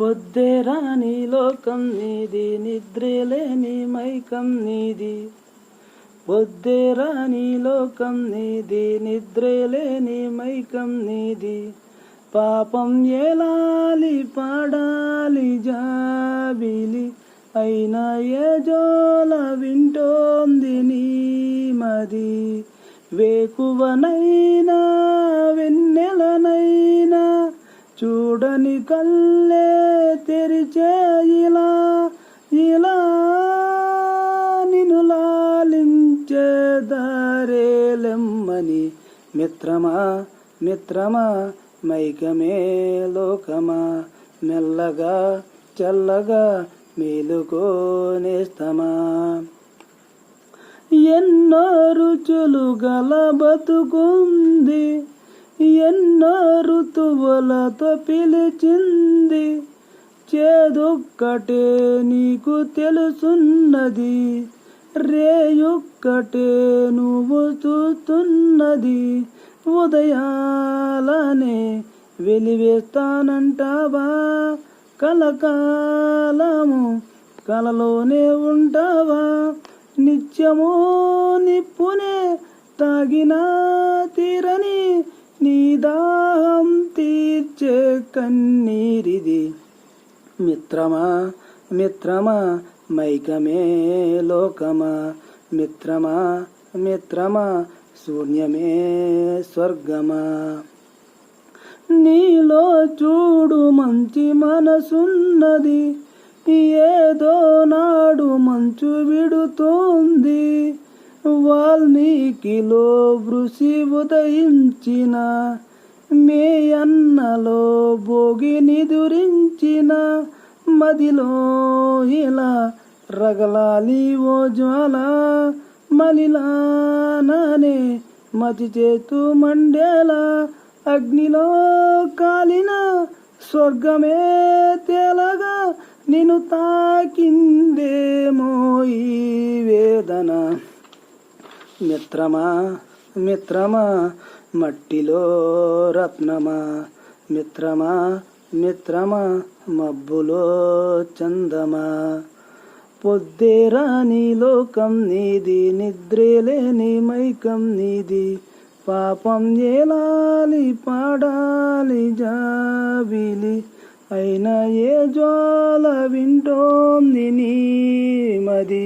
పొద్దే రాని లోకం నీది నిద్రలేని మైకం నీది. పొద్దే రాని లోకం నీది నిద్రలేని మైకం నీది. పాపం ఏలాలి పాడాలి జాబిలి అయినా ఏ జోల వింటోంది నీ మది వేకువనైనా చూడని కల్లే తెరిచే ఇలా ఇలా నిన్ను లాలించే దారేలెమ్మని మిత్రమా మిత్రమా మైకమే లోకమా. మెల్లగా చల్లగా మేలుకోనేస్తమా. ఎన్నో రుచులు గల బతుకుంది ఎన్నో ఋతువులతో పిలిచింది? చేదొక్కటే నీకు తెలుసున్నది రేయొక్కటే నువ్వు చూస్తున్నది. ఉదయాలనే వెలివేస్తానంటావా? కలకాలము కలలోనే ఉంటావా? నిత్యమో నిప్పునే తాగినా తీరని నీ దాహం తీర్చే కన్నీరిది. మిత్రమా మిత్రమా మైకమే లోకమా. మిత్రమా మిత్రమా శూన్యమే స్వర్గమా. నీలో చూడు మంచి మనసున్నది. ఏదో నాడు మంచు విడుతోంది. వాల్మీకిలో వృషి ఉదయించిన మే అన్నలో భోగిని దురించిన మదిలో ఇలా రగలాలి ఓ జ్వాల మలిలాననే మతి చేతు మండేలా అగ్నిలో కాలిన స్వర్గమే తేలగా నిన్ను తాకిందేమో ఈ వేదన. మిత్రమా మిత్రమా మట్టిలో రత్నమా మిత్రమా మిత్రమా మబ్బులో చందమా. పొద్దేరాని లోకం నీది నిద్రేలేని మైకం నీది పాపం ఏలాలి పాడాలి జాబిలి. అయినా ఏ జ్వాల వింటోంది నీ మది.